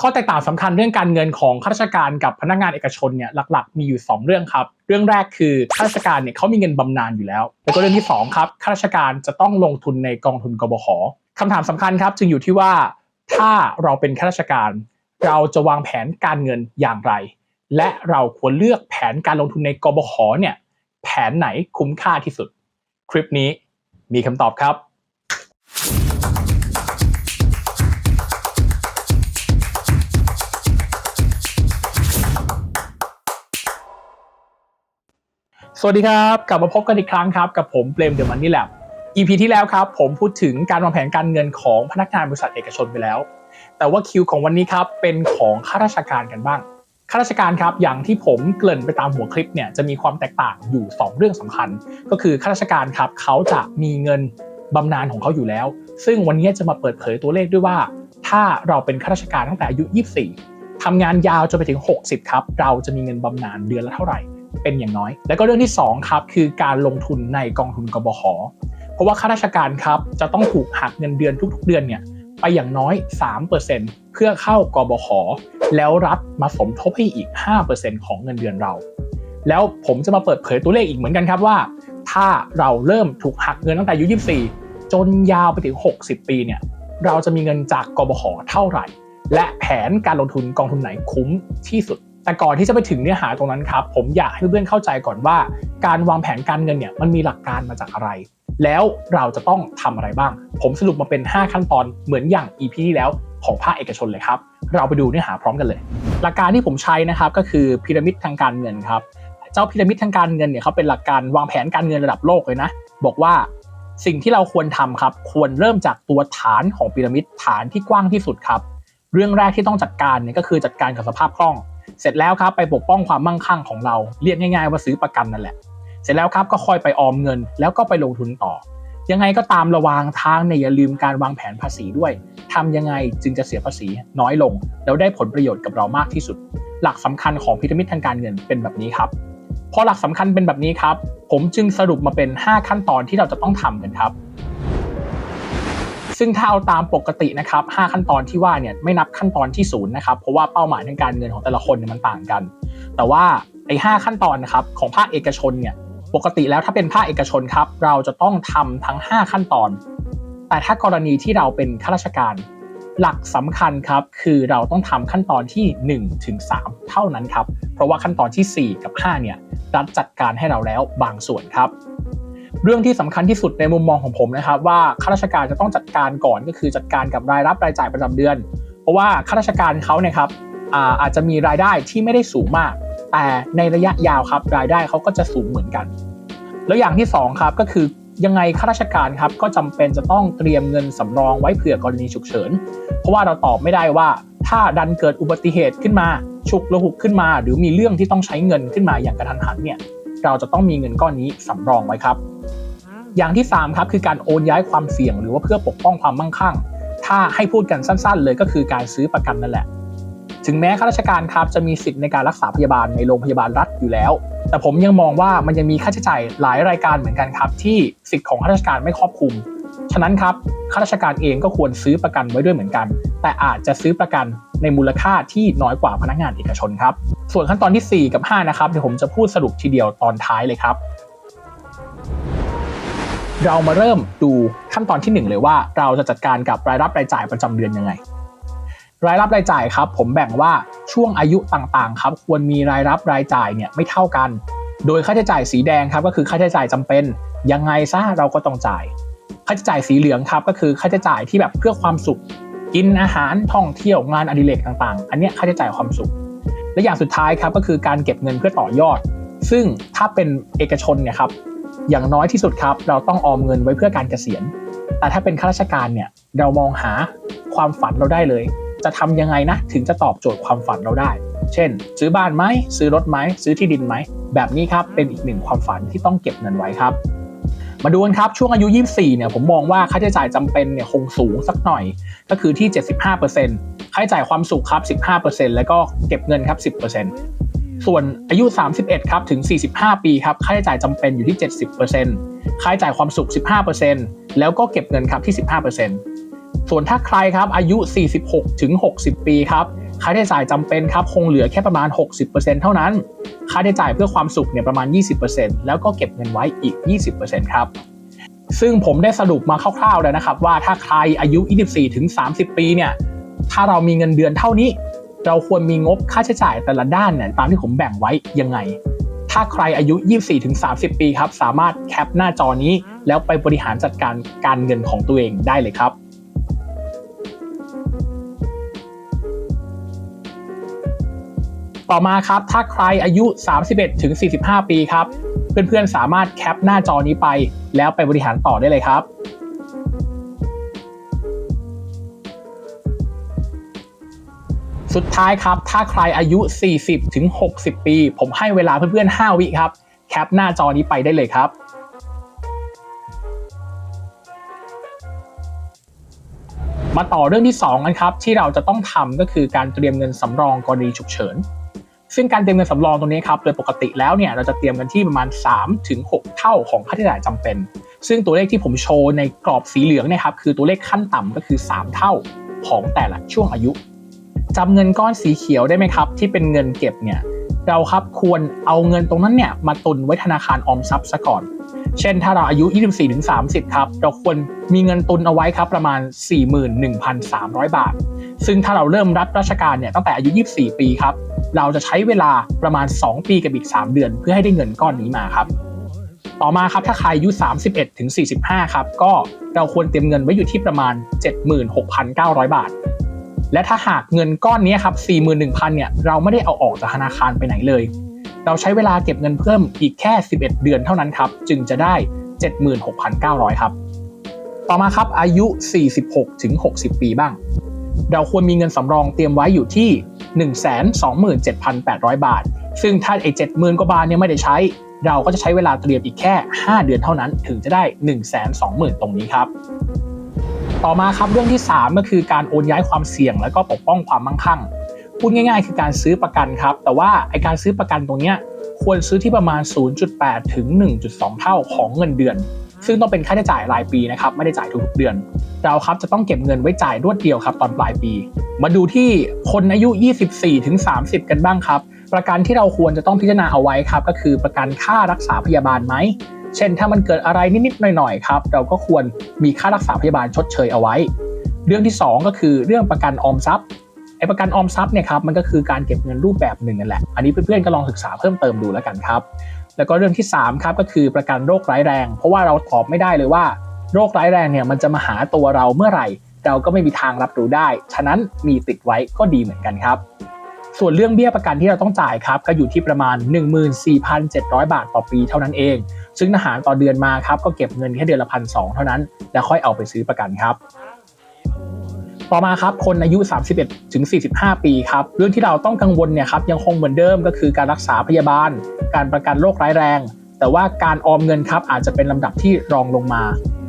ข้อแตกต่างสำคัญเรื่องการเงินของข้าราชการกับพนักงานเอกชนเนี่ยหลักๆ มีอยู่ 2 เรื่องครับ เรื่องแรกคือข้าราชการเนี่ยเขามีเงินบำนาญอยู่แล้ว แล้วก็เรื่องที่2ครับข้าราชการจะต้องลงทุนในกองทุนกบขคำถามสำคัญครับ จึงอยู่ที่ว่าถ้าเราเป็นข้าราชการ เราจะวางแผนการเงินอย่างไร และเราควรเลือกแผนการลงทุนในกบขเนี่ยแผนไหนคุ้มค่าที่สุด คลิปนี้มีคำตอบครับ สวัสดีครับกลับมาพบกันอีกครั้งครับ กับผมเปรมเดอะมันนี่แลบ EP ที่แล้วครับ ผมพูดถึงการวางแผนการเงินของพนักงานบริษัทเอกชนไปแล้ว แต่ว่าคิวของวันนี้ครับเป็นของข้าราชการกันบ้างข้าราชการครับอย่างที่ผมเกริ่นไปตามหัวคลิปเนี่ยจะมีความแตกต่างอยู่ 2 เรื่องสำคัญ ก็คือข้าราชการครับเขาจะมีเงินบำนาญของเขาอยู่แล้ว ซึ่งวันนี้จะมาเปิดเผยตัวเลขด้วยว่า ถ้าเราเป็นข้าราชการตั้งแต่อายุ 24ทำงานยาวจนไปถึง 60 ครับ เราจะมีเงินบำนาญเดือนละเท่าไหร่ เป็นอย่างน้อย แล้วก็เรื่องที่2ครับคือการลงทุนในกองทุนกบขเพราะว่าข้าราชการครับจะต้องถูกหักเงินเดือนทุกๆ เดือนเนี่ยไปอย่างน้อย 3%เพื่อเข้ากบขแล้วรัฐมาสมทบให้อีก 5%ของเงินเดือนเรา แล้วผมจะมาเปิดเผยตัวเลขอีกเหมือนกันครับว่า ถ้าเราเริ่มถูกหักเงินตั้งแต่อายุ 24 จนยาวไปถึง 60 ปีเนี่ยเราจะมีเงินจากกบขเท่าไหร่ และแผนการลงทุนกองทุนไหนคุ้มที่สุด แต่ก่อนที่จะไปถึงเนื้อหาตรงนั้นครับ ผมอยากให้เพื่อนๆเข้าใจก่อนว่า การวางแผนการเงินเนี่ยมันมีหลักการมาจากอะไร แล้วเราจะต้องทำอะไรบ้าง ผมสรุปมาเป็น 5 ขั้นตอนเหมือนอย่าง EP ที่แล้วของภาคเอกชนเลยครับ เราไปดูเนื้อหาพร้อมกันเลย หลักการที่ผมใช้นะครับก็คือพีระมิดทางการเงินครับ เจ้าพีระมิดทางการเงินเนี่ยเขาเป็นหลักการวางแผนการเงินระดับโลกเลยนะ บอกว่าสิ่งที่เราควรทำครับ ควรเริ่มจากตัวฐานของพีระมิดฐานที่กว้างที่สุดครับ เรื่องแรกที่ต้องจัดการเนี่ยก็คือจัดการกับสภาพคล่อง เสร็จแล้วครับไปปกป้องความมั่งคั่งของเราเรียกง่าย ๆ ว่าซื้อประกันนั่นแหละ เสร็จแล้วครับก็ค่อยไปออมเงิน แล้วก็ไปลงทุนต่อ ยังไงก็ตามระวางทางเนี่ยอย่าลืมการวางแผนภาษีด้วยทำยังไงจึงจะเสียภาษีน้อยลง แล้วได้ผลประโยชน์กับเรามากที่สุด หลักสำคัญของพีระมิดทางการเงินเป็นแบบนี้ครับพอหลักสำคัญเป็นแบบนี้ครับ ผมจึงสรุปมาเป็น 5 ขั้นตอนที่เราจะต้องทำกันครับ ซึ่งถ้าเอาตามปกตินะครับ5ขั้นตอนที่ว่าเนี่ยไม่นับขั้นตอนที่ศูนย์นะครับเพราะว่าเป้าหมายทางการเงินของแต่ละคนเนี่ยมันต่างกัน แต่ว่าไอ้5ขั้นตอนนะครับของภาคเอกชนเนี่ยปกติแล้วถ้าเป็นภาคเอกชนครับเราจะต้องทำทั้ง 5 ขั้นตอน แต่ถ้ากรณีที่เราเป็นข้าราชการ หลักสำคัญครับคือเราต้องทำขั้นตอนที่ 1 ถึง 3 เท่านั้นครับเพราะว่าขั้นตอนที่ 4 กับ 5เนี่ยรัฐจัดการให้เราแล้วบางส่วนครับ เรื่องที่สำคัญที่สุดในมุมมองของผมนะครับ ว่าข้าราชการจะต้องจัดการก่อนก็คือจัดการกับรายรับรายจ่ายประจำเดือน เพราะว่าข้าราชการเขาเนี่ยครับอาอาจจะมีรายได้ที่ไม่ได้สูงมาก แต่ในระยะยาวครับรายได้เขาก็จะสูงเหมือนกัน แล้วอย่างที่สองครับก็คือยังไงข้าราชการครับก็จำเป็นจะต้องเตรียมเงินสำรองไว้เผื่อกรณีฉุกเฉิน เพราะว่าเราตอบไม่ได้ว่าถ้าดันเกิดอุบัติเหตุขึ้นมา ฉุกระหุกขึ้นมา หรือมีเรื่องที่ต้องใช้เงินขึ้นมาอย่างกระทันหันเนี่ย เราจะต้องมีเงินก้อนนี้สำรองไว้ครับ อย่างที่3ครับคือการโอนย้ายความเสี่ยง หรือว่าเพื่อปกป้องความมั่งคั่ง ถ้าให้พูดกันสั้น ๆ เลยก็คือการซื้อประกันนั่นแหละ ถึงแม้ข้าราชการครับจะมีสิทธิ์ในการรักษาพยาบาลในโรงพยาบาลรัฐอยู่แล้ว แต่ผมยังมองว่ามันยังมีค่าใช้จ่ายหลายรายการเหมือนกันครับ ที่สิทธิ์ของข้าราชการไม่ครอบคลุมฉะนั้นครับข้าราชการเองก็ควรซื้อประกันไว้ด้วยเหมือนกัน แต่อาจจะซื้อประกัน ในมูลค่าที่น้อยกว่าพนักงานเอกชนครับ ส่วนขั้นตอนที่ 4 กับ 5 นะครับเดี๋ยวผมจะพูดสรุปทีเดียวตอนท้ายเลยครับ เรามาเริ่มดูขั้นตอนที่ 1 เลยว่า เราจะจัดการกับรายรับรายจ่ายประจำเดือนยังไง รายรับรายจ่ายครับ ผมแบ่งว่าช่วงอายุต่างๆครับ ควรมีรายรับรายจ่ายเนี่ยไม่เท่ากัน โดยค่าใช้จ่ายสีแดงครับก็คือค่าใช้จ่ายจำเป็น ยังไงซะเราก็ต้องจ่าย ค่าใช้จ่ายสีเหลืองครับก็คือค่าใช้จ่ายที่แบบเพื่อความสุข กินอาหารท่องเที่ยวงานอดิเรกต่างๆ อันนี้ค่าใช้จ่ายความสุข และอย่างสุดท้ายครับก็คือการเก็บเงินเพื่อต่อยอด ซึ่งถ้าเป็นเอกชนเนี่ยครับอย่างน้อยที่สุดครับ เราต้องออมเงินไว้เพื่อการเกษียณ แต่ถ้าเป็นข้าราชการเนี่ยเรามองหาความฝันเราได้เลย จะทำยังไงนะถึงจะตอบโจทย์ความฝันเราได้ เช่น ซื้อบ้านไหมซื้อรถไหมซื้อที่ดินไหมแบบนี้ครับเป็นอีกหนึ่งความฝันที่ต้องเก็บเงินไว้ครับ มาดูกันครับ ช่วงอายุ 24 เนี่ยผมมองว่าค่าใช้จ่ายจำเป็นเนี่ยคงสูงสักหน่อย ก็คือที่ 75%ค่าใช้จ่ายความสุขครับ 15%แล้วก็เก็บเงินครับ 10%ส่วนอายุ 31 ครับถึง 45 ปีครับค่าใช้จ่ายจำเป็นอยู่ที่ 70%ค่าใช้จ่ายความสุข 15%แล้วก็เก็บเงินครับที่ 15%ส่วนถ้าใครครับอายุ 46 ถึง 60 ปีครับ ค่าใช้จ่ายจำเป็นครับคงเหลือแค่ประมาณ 60%เท่านั้น ค่าใช้จ่ายเพื่อความสุขเนี่ยประมาณ 20%แล้วก็เก็บเงินไว้อีก 20%ครับซึ่งผมได้สรุปมาคร่าวๆแล้วนะครับ ว่าถ้าใครอายุ 24 ถึง 30 ปีเนี่ยถ้าเรามีเงินเดือนเท่านี้ เราควรมีงบค่าใช้จ่ายแต่ละด้านเนี่ยตามที่ผมแบ่งไว้ยังไง ถ้าใครอายุ 24 ถึง 30 ปีครับสามารถแคปหน้าจอนี้ แล้วไปบริหารจัดการการเงินของตัวเองได้เลยครับ ต่อมาครับ ถ้าใครอายุ 31 ถึง 45 ปีครับ เพื่อนๆสามารถแคปหน้าจอนี้ไป แล้วไปบริหารต่อได้เลยครับสุดท้ายครับ ถ้าใครอายุ 40 ถึง 60 ปี ผมให้เวลาเพื่อนๆ 5 วิครับ แคปหน้าจอนี้ไปได้เลยครับ มาต่อเรื่องที่ 2 กันครับ ที่เราจะต้องทำก็คือการเตรียมเงินสำรองกรณีฉุกเฉิน ซึ่งการเตรียมเงินสำรองตรงนี้ครับโดยปกติแล้วเนี่ยเราจะเตรียมกันที่ประมาณ 3-6 เท่าของค่าใช้จ่ายจำเป็น ซึ่งตัวเลขที่ผมโชว์ในกรอบสีเหลืองนะครับคือตัวเลขขั้นต่ำก็คือ 3 เท่าของแต่ละช่วงอายุจำเงินก้อนสีเขียวได้ไหมครับ ที่เป็นเงินเก็บเนี่ยเราครับควรเอาเงินตรงนั้นเนี่ยมาตุนไว้ธนาคารออมทรัพย์ซะก่อน เช่นถ้าเราอายุ 24-30 ครับ เราควรมีเงินตุนเอาไว้ครับประมาณ 41,300 บาท ซึ่งถ้าเราเริ่มรับราชการเนี่ยตั้งแต่อายุ 24 ปีครับ เราจะใช้เวลาประมาณ 2 ปีกับอีก 3 เดือน เพื่อให้ได้เงินก้อนนี้มาครับ ต่อมาครับถ้าใครอายุ 31ถึง45 ครับ ก็เราควรเตรียมเงินไว้อยู่ที่ประมาณ 76,900 บาทและถ้าหากเงินก้อนนี้ครับ41,000เนี่ยเราไม่ได้เอาออกจากธนาคารไปไหนเลย เราใช้เวลาเก็บเงินเพิ่มอีกแค่ 11 เดือนเท่านั้นครับ จึงจะได้ 76,900 ครับ ต่อมาครับอายุ 46 ถึง 60 ปีบ้าง เราควรมีเงินสำรองเตรียมไว้อยู่ที่ 127,800 บาท ซึ่งถ้าไอ้70,000กว่าบาทเนี่ยไม่ได้ใช้ เราก็จะใช้เวลาเตรียมอีกแค่ 5 เดือนเท่านั้นถึงจะได้ 120,000 ตรงนี้ครับต่อมาครับเรื่องที่ 3 ก็คือการโอนย้ายความเสี่ยงและก็ปกป้องความมั่งคั่ง พูดง่ายๆ คือการซื้อประกันครับ แต่ว่าไอการซื้อประกันตรงเนี้ยควรซื้อที่ประมาณ 0.8 ถึง 1.2 เท่าของเงินเดือน ซึ่งต้องเป็นค่าใช้จ่ายรายปีนะครับ ไม่ได้จ่ายทุกๆเดือน เราครับจะต้องเก็บเงินไว้จ่ายรวดเดียวครับตอนปลายปี มาดูที่คนอายุ 24 ถึง 30 กันบ้างครับ ประกันที่เราควรจะต้องพิจารณาเอาไว้ครับ ก็คือประกันค่ารักษาพยาบาลไหม เช่น ถ้ามันเกิดอะไรนิดๆหน่อยๆครับ เราก็ควรมีค่ารักษาพยาบาลชดเชยเอาไว้ เรื่องที่ 2 ก็คือเรื่องประกันออมทรัพย์ ไอประกันออมทรัพย์เนี่ยครับมันก็คือการเก็บเงินรูปแบบหนึ่งนั่นแหละ อันนี้เพื่อนๆก็ลองศึกษาเพิ่มเติมดูแล้วกันครับ แล้วก็เรื่องที่3ครับก็คือประกันโรคร้ายแรง เพราะว่าเราตอบไม่ได้เลยว่า โรคร้ายแรงเนี่ยมันจะมาหาตัวเราเมื่อไหร่ เราก็ไม่มีทางรับรู้ได้ ฉะนั้นมีติดไว้ก็ดีเหมือนกันครับ ส่วนเรื่องเบี้ยประกันที่เราต้องจ่ายครับก็อยู่ที่ประมาณ 14,700 บาทต่อปีเท่านั้นเอง ซึ่งทหารต่อเดือนมาครับก็เก็บเงินแค่เดือนละพันสเท่านั้น แล้วค่อยเอาไปซื้อประกันครับ ต่อมาครับคนอายุ 31ถึง45 ปีครับเรื่องที่เราต้องกังวลเนี่ยครับยังคงเหมือนเดิมก็คือการรักษาพยาบาล การประกันโรคร้ายแรง แต่ว่าการออมเงินครับอาจจะเป็นลำดับที่รองลงมา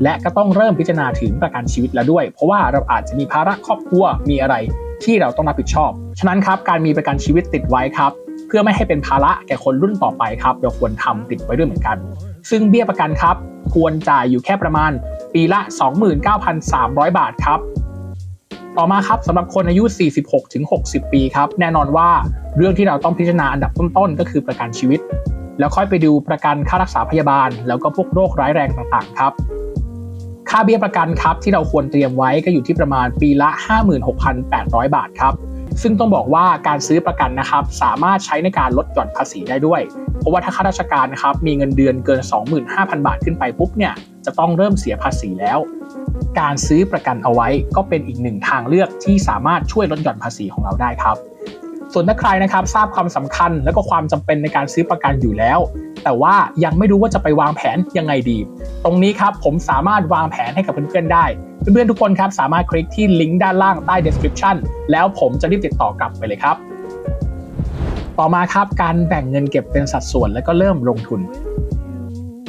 และก็ต้องเริ่มพิจารณาถึงประกันชีวิตแล้วด้วย เพราะว่าเราอาจจะมีภาระครอบครัวมีอะไรที่เราต้องรับผิดชอบ ฉะนั้นครับการมีประกันชีวิตติดไว้ครับเพื่อไม่ให้เป็นภาระแก่คนรุ่นต่อไปครับเราควรทำติดไว้ด้วยเหมือนกัน ซึ่งเบี้ยประกันครับควรจ่ายอยู่แค่ประมาณปีละ 29,300 บาทครับ ต่อมาครับสำหรับคนอายุ 46ถึง60 ปีครับแน่นอนว่าเรื่องที่เราต้องพิจารณาอันดับต้นๆ ก็คือประกันชีวิต แล้วค่อยไปดูประกันค่ารักษาพยาบาล แล้วก็พวกโรคร้ายแรงต่างๆครับค่าเบี้ยประกันครับที่เราควรเตรียมไว้ก็อยู่ที่ประมาณปีละ 56,800 บาทครับซึ่งต้องบอกว่าการซื้อประกันนะครับ สามารถใช้ในการลดหย่อนภาษีได้ด้วย เพราะว่าถ้าข้าราชการนะครับมีเงินเดือนเกิน 25,000 บาทขึ้นไปปุ๊บเนี่ยจะต้องเริ่มเสียภาษีแล้ว การซื้อประกันเอาไว้ก็เป็นอีกหนึ่งทางเลือกที่สามารถช่วยลดหย่อนภาษีของเราได้ครับ ส่วนถ้าใครนะครับทราบความสำคัญและก็ความจำเป็นในการซื้อประกันอยู่แล้ว แต่ว่ายังไม่รู้ว่าจะไปวางแผนยังไงดี ตรงนี้ครับผมสามารถวางแผนให้กับเพื่อนๆได้ เพื่อนๆทุกคนครับสามารถคลิกที่ลิงก์ด้านล่างใต้ description แล้วผมจะรีบติดต่อกลับไปเลยครับ ต่อมาครับการแบ่งเงินเก็บเป็นสัดส่วนแล้วก็เริ่มลงทุน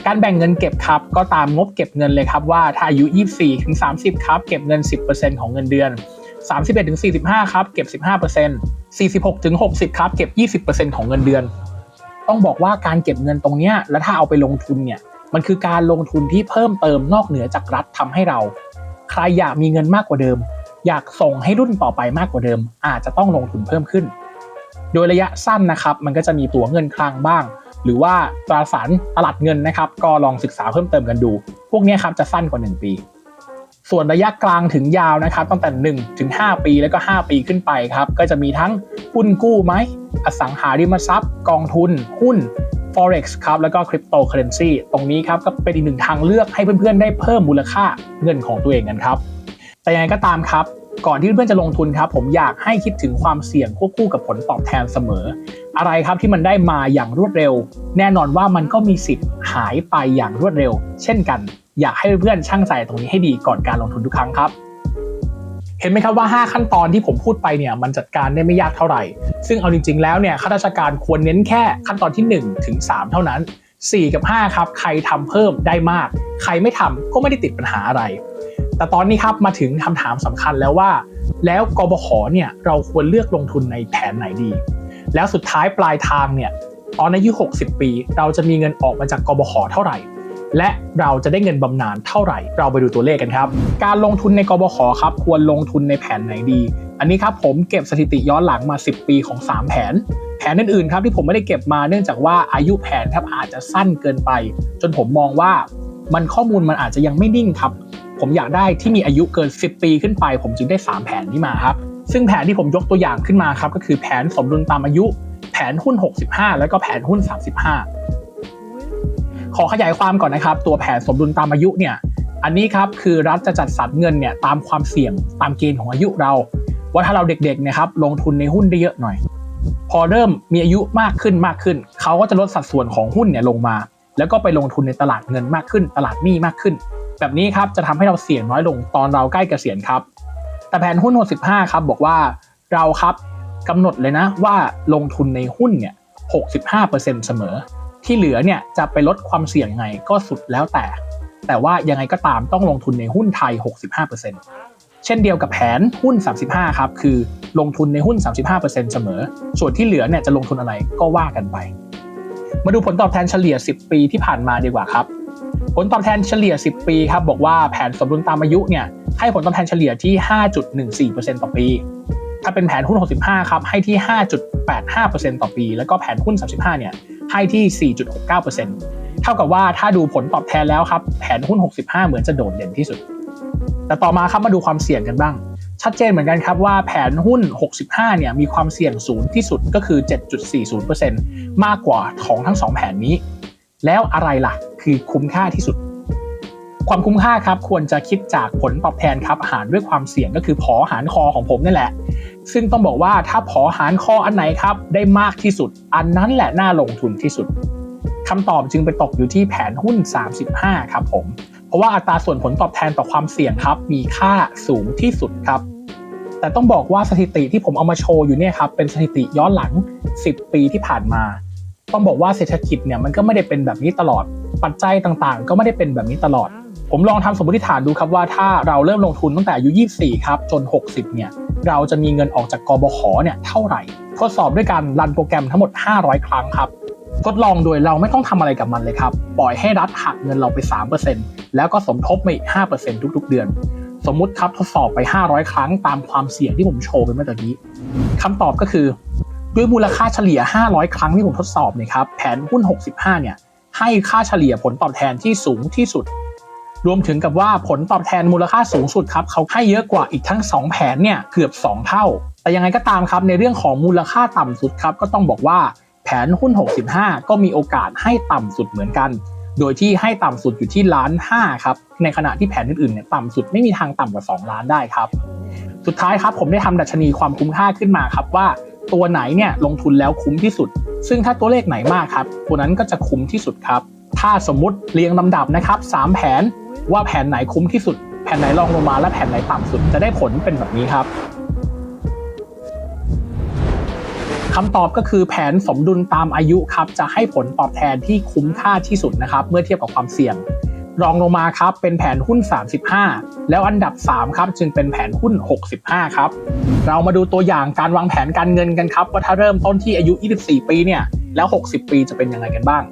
การแบ่งเงินเก็บครับก็ตามงบเก็บเงินเลยครับว่าถ้าอายุ 24ถึง30 ครับ เก็บเงิน 10%ของเงินเดือน 31ถึง45 ครับ เก็บ 15% 46ถึง60 ครับ เก็บ 20%ของเงินเดือน ต้องบอกว่าการเก็บเงินตรงเนี้ยแล้วถ้าเอาไปลงทุนเนี่ยมันคือการลงทุนที่เพิ่มเติมนอกเหนือจากรัฐทำให้เรา ใครอยากมีเงินมากกว่าเดิม อยากส่งให้รุ่นต่อไปมากกว่าเดิม อาจจะต้องลงทุนเพิ่มขึ้น โดยระยะสั้นนะครับ มันก็จะมีตัวเงินคลังบ้าง หรือว่าตราสารตลาดเงินนะครับ ก็ลองศึกษาเพิ่มเติมกันดู พวกนี้ครับจะสั้นกว่า 1 ปี ส่วนระยะกลางถึงยาวนะครับ ตั้งแต่1ถึง5ปีแล้วก็ 5 ปีขึ้นไปครับ ก็จะมีทั้งหุ้นกู้ไหม อสังหาริมทรัพย์ กองทุน หุ้น forex ครับ แล้วก็คริปโตเคอเรนซีตรงนี้ครับ ก็เป็นอีกหนึ่งทางเลือกให้เพื่อนๆ ได้เพิ่มมูลค่าเงินของตัวเองกันครับ แต่ยังไงก็ตามครับ ก่อนที่เพื่อนจะลงทุนครับ ผมอยากให้คิดถึงความเสี่ยงควบคู่กับผลตอบแทนเสมอ อะไรครับที่มันได้มาอย่างรวดเร็ว แน่นอนว่ามันก็มีสิทธิ์หายไปอย่างรวดเร็ว เช่นกัน อยากให้เพื่อนๆช่างใจตรงนี้ให้ดีก่อนการลงทุนทุกครั้งครับเห็นไหมครับว่า 5 ขั้นตอนที่ผมพูดไปเนี่ยมันจัดการได้ไม่ยากเท่าไหร่ ซึ่งเอาจริง ๆ แล้วเนี่ยข้าราชการควรเน้นแค่ขั้นตอนที่1ถึง3เท่านั้น 4 กับ 5 ครับ ใครทำเพิ่มได้มาก ใครไม่ทำก็ไม่ได้ติดปัญหาอะไร แต่ตอนนี้ครับมาถึงคำถามสำคัญแล้วว่า แล้วกบขเนี่ยเราควรเลือกลงทุนในแผนไหนดี แล้วสุดท้ายปลายทางเนี่ยตอนอายุ 60 ปี เราจะมีเงินออกมาจากกบขเท่าไหร่ และเราจะได้เงินบำนาญเท่าไหร่ เราไปดูตัวเลขกันครับ การลงทุนในกบขครับ ควรลงทุนในแผนไหนดี อันนี้ครับผมเก็บสถิติย้อนหลังมา 10 ปีของ 3 แผน แผนอื่นๆครับที่ผมไม่ได้เก็บมาเนื่องจากว่าอายุแผนครับอาจจะสั้นเกินไป จนผมมองว่ามันข้อมูลมันอาจจะยังไม่นิ่งครับ ผมอยากได้ที่มีอายุเกิน 10 ปีขึ้นไป ผมจึงได้ 3 แผนนี้มาครับ ซึ่งแผนที่ผมยกตัวอย่างขึ้นมาครับก็คือแผนสมดุลตามอายุ แผนหุ้น 65 แล้วก็แผนหุ้น 35 ขอขยายความก่อนนะครับ ตัวแผนสมดุลตามอายุเนี่ยอันนี้ครับคือรัฐจะจัดสรรเงินเนี่ยตามความเสี่ยงตามเกณฑ์ของอายุเรา ว่าถ้าเราเด็กๆนะครับลงทุนในหุ้นได้เยอะหน่อย พอเริ่มมีอายุมากขึ้นมากขึ้น เขาก็จะลดสัดส่วนของหุ้นเนี่ยลงมา แล้วก็ไปลงทุนในตลาดเงินมากขึ้น ตลาดหนี้มากขึ้น แบบนี้ครับจะทำให้เราเสี่ยงน้อยลงตอนเราใกล้เกษียณครับ แต่แผนหุ้น65ครับบอกว่าเราครับกำหนดเลยนะว่าลงทุนในหุ้นเนี่ย65%เสมอ ที่เหลือเนี่ยจะไปลดความเสี่ยงยังไงก็สุดแล้วแต่ แต่ว่ายังไงก็ตามต้องลงทุนในหุ้นไทย 65%เช่นเดียวกับแผนหุ้น 35 ครับ คือลงทุนในหุ้น 35%เสมอ ส่วนที่เหลือเนี่ยจะลงทุนอะไรก็ว่ากันไป มาดูผลตอบแทนเฉลี่ย 10 ปีที่ผ่านมาดีกว่าครับ ผลตอบแทนเฉลี่ย 10 ปีครับบอกว่าแผนสมดุลตามอายุเนี่ยให้ผลตอบแทนเฉลี่ยที่ 5.14%ต่อปี ถ้าเป็นแผนหุ้น 65 ครับให้ที่ 5.85%ต่อปี แล้วก็แผนหุ้น 35 เนี่ยให้ที่ 4.69%เท่ากับว่าถ้าดูผลตอบแทนแล้วครับแผนหุ้น 65 เหมือนจะโดดเด่นที่สุด แต่ต่อมาครับมาดูความเสี่ยงกันบ้าง ชัดเจนเหมือนกันครับว่าแผนหุ้น 65 เนี่ยมีความเสี่ยงสูงที่สุดก็คือ 7.40%มากกว่าของทั้ง 2 แผนนี้ แล้วอะไรล่ะ คือคุ้มค่าที่สุด ความคุ้มค่าครับควรจะคิดจากผลตอบแทนครับหารด้วยความเสี่ยงก็คือผอหารคอของผมนี่แหละ ซึ่งต้องบอกว่าถ้าผอหารคออันไหนครับได้มากที่สุด อันนั้นแหละน่าลงทุนที่สุดคำตอบจึงไปตกอยู่ที่แผนหุ้น 35 ครับผม เพราะว่าอัตราส่วนผลตอบแทนต่อความเสี่ยงครับ มีค่าสูงที่สุดครับ แต่ต้องบอกว่าสถิติที่ผมเอามาโชว์อยู่เนี่ยครับเป็นสถิติย้อนหลัง 10 ปีที่ผ่านมา ต้องบอกว่าเศรษฐกิจเนี่ยมันก็ไม่ได้เป็นแบบนี้ตลอด ปัจจัยต่างๆ ก็ไม่ได้เป็นแบบนี้ตลอด ผมลองทำสมมติฐานดูครับว่าถ้าเราเริ่มลงทุนตั้งแต่อายุ 24 ครับ จน 60 เนี่ย เราจะมีเงินออกจากกบขเนี่ยเท่าไหร่ ทดสอบด้วยการรันโปรแกรมทั้งหมด 500 ครั้งครับ ทดลองโดยเราไม่ต้องทำอะไรกับมันเลยครับ ปล่อยให้รัฐหักเงินเราไป 3%แล้วก็สมทบมาอีก 5%ทุก ๆ เดือนสมมุติครับทดสอบไป 500 ครั้งตามความเสี่ยงที่ผมโชว์ไปเมื่อตะกี้คำตอบก็คือ ด้วยมูลค่าเฉลี่ย 500 ครั้งที่ผมทดสอบเนี่ยครับแผนหุ้น 65 เนี่ยให้ค่าเฉลี่ยผลตอบแทนที่สูงที่สุด รวมถึงกับว่าผลตอบแทนมูลค่าสูงสุดครับเขาให้เยอะกว่าอีกทั้ง 2 แผนเนี่ยเกือบ 2 เท่า แต่ยังไงก็ตามครับในเรื่องของมูลค่าต่ำสุดครับก็ต้องบอกว่าแผนหุ้น 65 ก็มีโอกาสให้ต่ำสุดเหมือนกัน โดยที่ให้ต่ำสุดอยู่ที่ล้านห้าครับในขณะที่แผนอื่นๆเนี่ยต่ำสุดไม่มีทางต่ำกว่า 2 ล้านได้ครับ สุดท้ายครับผมได้ทำดัชนีความคุ้มค่าขึ้นมาครับว่า ตัวไหนเนี่ยลงทุนแล้วคุ้มที่สุด ซึ่งถ้าตัวเลขไหนมากครับ ตัวนั้นก็จะคุ้มที่สุดครับ ถ้าสมมุติเรียงลำดับนะครับ 3 แผนว่าแผนไหนคุ้มที่สุด แผนไหนรองลงมาและแผนไหนต่ำสุดจะได้ผลเป็นแบบนี้ครับคำตอบก็คือแผนสมดุลตามอายุครับจะให้ผลตอบแทนที่คุ้มค่าที่สุดนะครับ เมื่อเทียบกับความเสี่ยง รองลงมาครับเป็นแผนหุ้น 35 แล้วอันดับ 3 ครับ จึงเป็นแผนหุ้น 65 ครับ เรามาดูตัวอย่างการวางแผนการเงินกันครับ ว่าถ้าเริ่มต้นที่อายุ 24 ปีเนี่ยแล้ว 60 ปีจะเป็นยังไงกันบ้าง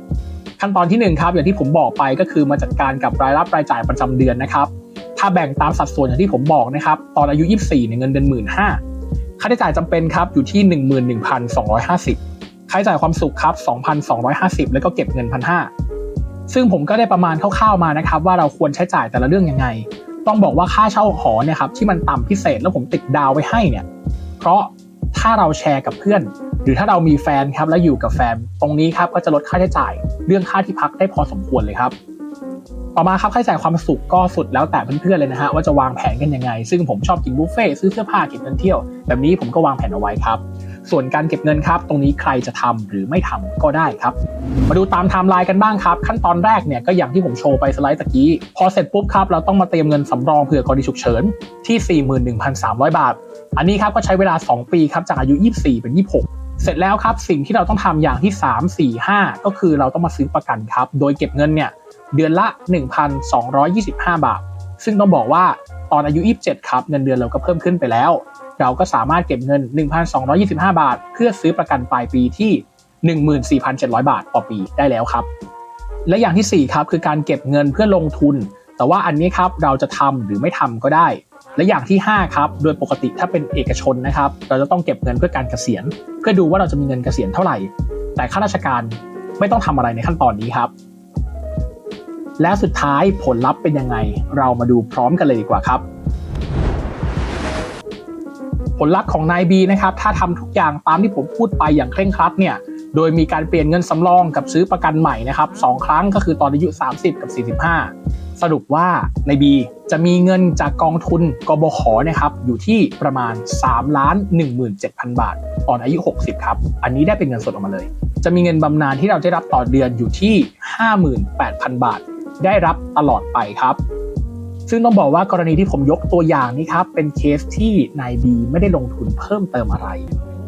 ขั้นตอนที่ 1 ครับ อย่างที่ผมบอกไปก็คือมาจัดการกับรายรับรายจ่ายประจำเดือนนะครับถ้าแบ่งตามสัดส่วนอย่างที่ผมบอกนะครับตอนอายุ 24เนี่ยเงินเดือนหมื่นห้าค่าใช้จ่ายจำเป็นครับอยู่ที่ 11,250ค่าใช้จ่ายความสุขครับ2,250 แล้วก็เก็บเงิน1,500 ซึ่งผมก็ได้ประมาณคร่าวๆมานะครับ ว่าเราควรใช้จ่ายแต่ละเรื่องยังไง ต้องบอกว่าค่าเช่าหอเนี่ยครับที่มันต่ำพิเศษแล้วผมติดดาวไว้ให้เนี่ย เพราะถ้าเราแชร์กับเพื่อน หรือถ้าเรามีแฟนครับแล้วอยู่กับแฟน ตรงนี้ครับก็จะลดค่าใช้จ่าย เรื่องค่าที่พักได้พอสมควรเลยครับ ต่อมาครับค่าใช้จ่ายความสุขก็สุดแล้วแต่เพื่อนๆเลยนะฮะว่าจะวางแผนกันยังไง ซึ่งผมชอบกินบุฟเฟ่ซื้อเสื้อผ้ากินเที่ยวแบบนี้ผมก็วางแผนเอาไว้ครับ ส่วนการเก็บเงินครับ ตรงนี้ใครจะทำหรือไม่ทำก็ได้ครับ มาดูตามไทม์ไลน์กันบ้างครับ ขั้นตอนแรกเนี่ยก็อย่างที่ผมโชว์ไปสไลด์ตะกี้ พอเสร็จปุ๊บครับเราต้องมาเตรียมเงินสำรองเผื่อกรณีฉุกเฉินที่ 41,300 บาท อันนี้ครับก็ใช้เวลา 2 ปีครับจากอายุ 24 เป็น 26เสร็จแล้วครับสิ่งที่เราต้องทำอย่างที่ 3 4 5 ก็คือเราต้องมาซื้อประกันครับ โดยเก็บเงินเนี่ยเดือนละ 1,225 บาท ซึ่งต้องบอกว่าตอนอายุ 27 ครับ เงินเดือนเราก็เพิ่มขึ้นไปแล้ว เราก็สามารถเก็บเงิน 1,225 บาท เพื่อซื้อประกันปลายปีที่ 14,700 บาทต่อปีได้แล้วครับ และอย่างที่ 4 ครับ คือการเก็บเงินเพื่อลงทุน แต่ว่าอันนี้ครับเราจะทำหรือไม่ทำก็ได้ และอย่างที่ 5 ครับ โดยปกติถ้าเป็นเอกชนนะครับ เราจะต้องเก็บเงินเพื่อการเกษียณ เพื่อดูว่าเราจะมีเงินเกษียณเท่าไหร่ แต่ข้าราชการไม่ต้องทำอะไรในขั้นตอนนี้ครับ และสุดท้ายผลลัพธ์เป็นยังไง เรามาดูพร้อมกันเลยดีกว่าครับ ผลลัพธ์ของนายบีนะครับถ้าทำทุกอย่างตามที่ผมพูดไปอย่างเคร่งครัดเนี่ยโดยมีการเปลี่ยนเงินสำรองกับซื้อประกันใหม่นะครับสองครั้งก็คือตอนอายุ 30 กับ 45 สรุปว่าในบีจะมีเงินจากกองทุนกบขนะครับอยู่ที่ประมาณ3ล้าน17,000 บาท ตอนอายุ 60 ครับ อันนี้ได้เป็นเงินสดออกมาเลย จะมีเงินบำนาญที่เราได้รับต่อเดือนอยู่ที่ 58,000 บาท ได้รับตลอดไปครับ ซึ่งต้องบอกว่ากรณีที่ผมยกตัวอย่างนี้ครับ เป็นเคสที่นายบีไม่ได้ลงทุนเพิ่มเติมอะไร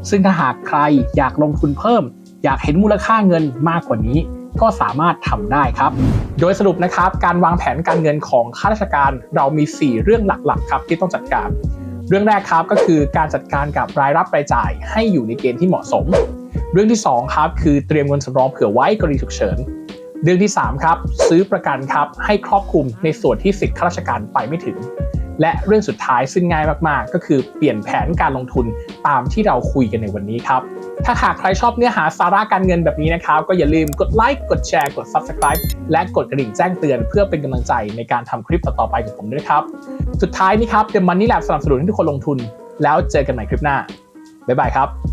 ซึ่งถ้าหากใครอยากลงทุนเพิ่ม อยากเห็นมูลค่าเงินมากกว่านี้ ก็สามารถทำได้ครับ โดยสรุปนะครับการวางแผนการเงินของข้าราชการเรามี 4 เรื่องหลักๆครับที่ต้องจัดการ เรื่องแรกครับก็คือการจัดการกับรายรับรายจ่าย ให้อยู่ในเกณฑ์ที่เหมาะสม เรื่องที่2ครับคือเตรียมเงินสำรองเผื่อไว้กรณีฉุกเฉิน เรื่องที่ 3 ครับ ซื้อประกันครับให้ครอบคลุมในส่วนที่สิทธิข้าราชการไปไม่ถึง และเรื่องสุดท้ายซึ่งง่ายมากๆ ก็คือเปลี่ยนแผนการลงทุนตามที่เราคุยกันในวันนี้ครับ ถ้าหากใครชอบเนื้อหาสาระการเงินแบบนี้นะครับ ก็อย่าลืมกดไลค์กดแชร์กด Subscribe และกดกระดิ่งแจ้งเตือน เพื่อเป็นกำลังใจในการทำคลิปต่อๆไปกับผมด้วยครับ สุดท้ายนี้ครับเด The Money Lab สนับสนุนให้ทุกคนลงทุน แล้วเจอกันใหม่คลิปหน้าบ๊ายบายครับ